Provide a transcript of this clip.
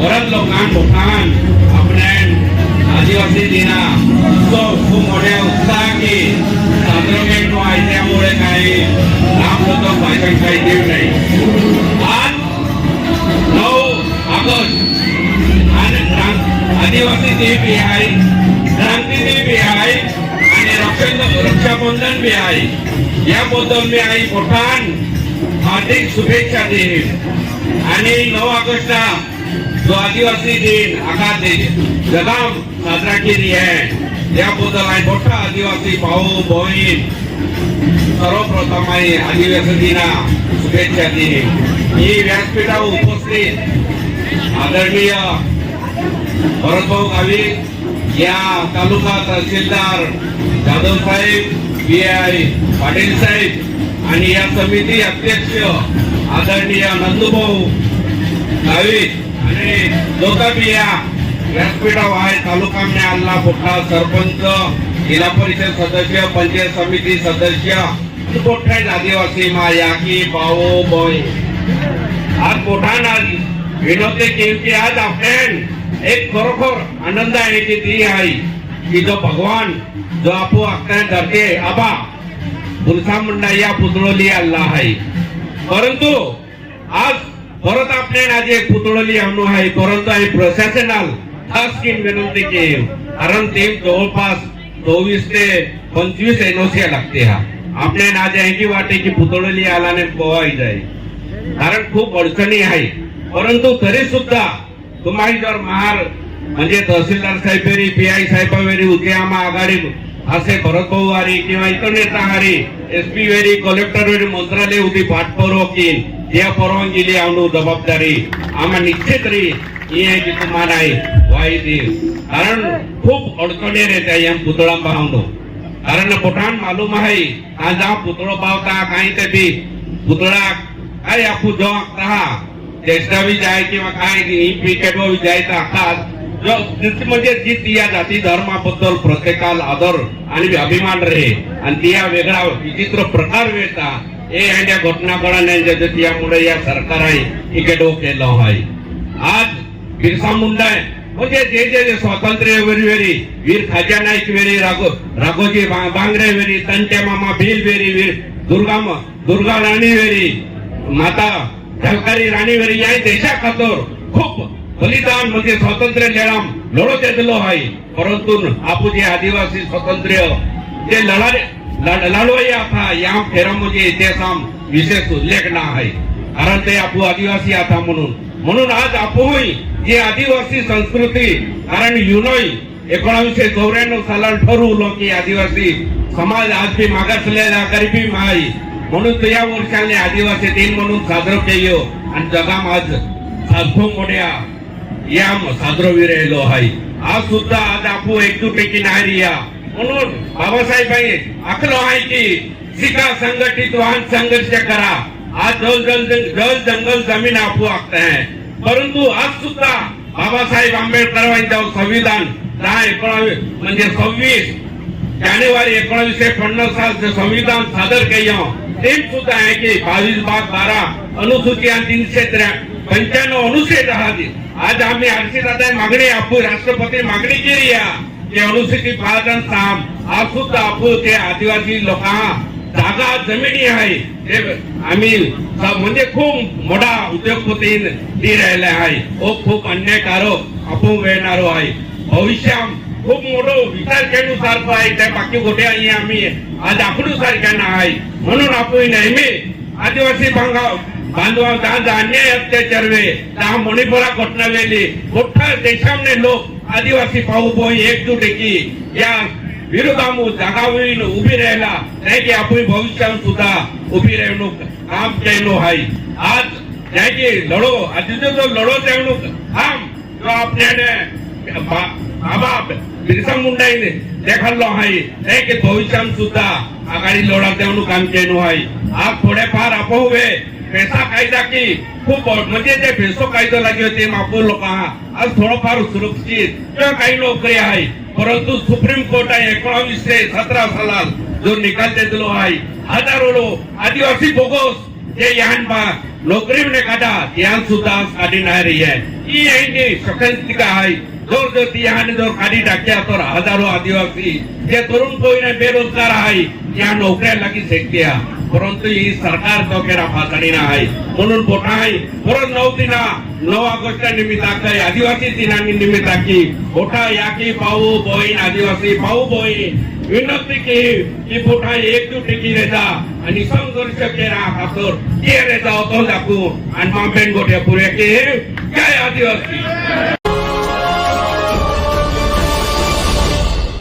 बऱ्याच लोकांक भोवतान आपल्यान आदिवासी दिना उत्सव खूप मोठ्या उत्साहाने साजरा केलो आहे त्यामुळे काही लांब लोक भाषण काही देऊ नाही आज नऊ ऑगस्ट आणि क्रां- आदिवासी दिन बी आहे क्रांती दिन बी आहे आणि रक्षा रक्षाबंधन बी आहे याबद्दल मी आई मोठान हार्दिक शुभेच्छा देईन आणि नऊ ऑगस्टला जो आदिवासी दिन आखा दे जगाम साजरा केली आहे. याबद्दल आई मोठा आदिवासी भाऊ बहीण सर्वप्रथम आहे आदिवासी दिना शुभेच्छा देईन. ही व्यासपीठावर उपस्थित आदरणीय भरतभाऊ गावी या तालुका तहसीलदार जाधव साहेब बी आय पाटील साहेब आणि या समिती अध्यक्ष आदरणीय नंदूभाऊ गावित आणि लोक आहे तालुका में आल्ला मोठा सरपंच जिल्हा परिषद सदस्य पंचायत समिती सदस्य. आणि मोठ्या आदिवासी माया की भाऊ बॉय आज मोठा आज विनोदे की आज आपण एक खरोखर आनंद आहे की ती आहे की जो भगवान जो आपो आपल्या धरते आबा पुरुषा मुंडा या पुतळोली अल्ला आहे. परंतु आज परत आपल्याला आज एक पुतळोली आणू आहे परंतु आहे प्रशासनाल खास की विनंती केली कारण ते जवळपास चोवीस ते पंचवीस एनओसी लागते हा आपल्याला आज आहे की वाटे की पुतळोली आलाने पोवाय जाईल कारण खूप अडचणी आहे परंतु तरी सुद्धा तुम्हाला जर महार म्हणजे तहसीलदार साहेबेरी पी आय साहेबावेरी उद्यामा आघाडी असे भरतभाऊ वारी किंवा इतर नेता हारी S P very collector very मंत्रालय होती पाठपुरावा की या परवानगी आणू जबाबदारी आम्हा निश्चित री ही आहे की तुम्हाला आहे वाई देईल कारण खूप अडचणी येत्या या पुतळा पाहून कारण पोटान मालूम आहे आज जा पुतळो पावता काही ते बी पुतळा काय आपू जो हा ज्येष्ठावी जाय किंवा काय क्रिकेट वर जायचं आखात जो जित- म्हणजे जी ती या जाती धर्माबद्दल प्रत्येकाला आदर आणि अभिमान रे आणि ती या वेगळा विचित्र प्रकार वेळता हे यांच्या घटना घडण्याच्या त्यामुळे या सरकार आहे क्रिकेट केलं आहे आज बिरसा मुंडा आहे म्हणजे जे जे जे स्वातंत्र्य वेरी वीर खाजा नाईक वेरी राघो राघोजी बांगरे वेरी तंटे मामा भील वेरी वीर दुर्गा दुर्गा राणी वेरी माता झलकारी राणी वेरी या देशा खातोर खूप बलिदान म्हणजे स्वातंत्र्य लढाम लढत येतलो आहे परंतु आपुजे आदिवासी स्वातंत्र्य जे लढारे लढ- लढवय्या आता या फेरामध्ये इतिहासाम विशेष उल्लेख ना आहे कारण ते आपू आदिवासी आता म्हणून. म्हणून आज आपोही जी आदिवासी संस्कृती कारण युनोई एकोणीसशे चौऱ्याण्णव सालात ठरवलं की आदिवासी समाज आज बी मागासलेला गरिबी माई म्हणून तो या वर्षाने आदिवासी दिन म्हणून साजरं केलो आणि जगाम आज साधू मोठ्या या साजरो विरायलो आहे. आज सुद्धा आज आपू एकजुटीकी नाही रिया. म्हणून बाबासाहेबांनी आखलो आहे की शिका संघटित वाहन संघर्ष करा. आज जल जल जल जंगल जमीन आपू आखते हैं. परंतु आज सुद्धा बाबासाहेब आंबेडकर संविधान दहा एकोणावीस म्हणजे सव्वीस जानेवारी एकोणीसशे पन्नास साल सालचं संविधान सादर केलं ते सुद्धा आहे की बावीस भाग बारा अनुसूची आणि तीनशे पंच्याण्णव अनुच्छेद आज आम्ही आरशी दादा मागणी आपू राष्ट्रपती मागणी केली आहे की अनुसूचित भागात साम आपूत सुद्धा ते आदिवासी लोकांना जागा जमिनी आहे. ते आम्ही म्हणजे खूप मोठा उद्योगपती ती राहिले आहे. ओ खूप अन्यायकारक आपण वेळणारो आहे. भविष्यात खूप मोठं विचार केलू सारखं आहे. त्या बाकी गोटे आणि आम्ही आज आकडू सारख्या आहे. म्हणून आपण नेहमी आदिवासी बांगा बांधवांचा अन्याय अत्याचार वे त्या मणिपुरा घटना वेली मोठ्या देशामध्ये लोक આદિવાસી ભાવુભાઈ એકજૂટ એકી યા વિરુદ્ધામું દગાવીને ઊભી રહેલા ત્યાંથી આપણું ભવિષ્ય સુધા ઊભી રહેનું કામ કહેલું હાઈ આજ ત્યાંથી લડો, આજે તો લડો તેમનું આમ. જો આપણે બાબા બિરસા મુંડાઈને દેખાડલો હાઈ તે કે સુધા આગાડી લડા તેમનું કામ કહેલું હાઈ આ થોડે પાર આપો હવે. પેસા कायदा खूप म्हणजे जे भेसो कायदो लागले ते मापूर लोक आहात आज थोडंफार सुरक्षित किंवा काही नोकरी आहे परंतु सुप्रीम कोर्ट आहे एकोणावीसशे सतरा सालात जो निकाल देतलो आहे हजारो लोक आदिवासी भोगोस जे यान बा नोकरी ने काढा यान सुद्धा काढी नाही रही आहे ही यांनी सखंतिका आहे जोर जोर ती याने जोर काढी टाक्या तर हजारो आदिवासी जे तरुण कोईने बेरोजगार आहे या नोकऱ्या लागी शेकते परंतु ही सरकार डोक्याला फासणी ना आहे म्हणून मोठा आहे परत नऊ दिना नऊ ऑगस्ट निमित्ताक आदिवासी दिनानी निमित्ताकी मोठा याकी पाऊ बोईन आदिवासी पाऊ बोईन विनंती की की मोठा एकजुटी केले जा आणि संघर्ष केला खातर केले जा तो दाखवून आणि मांपेन गोट्या पुऱ्या की काय आदिवासी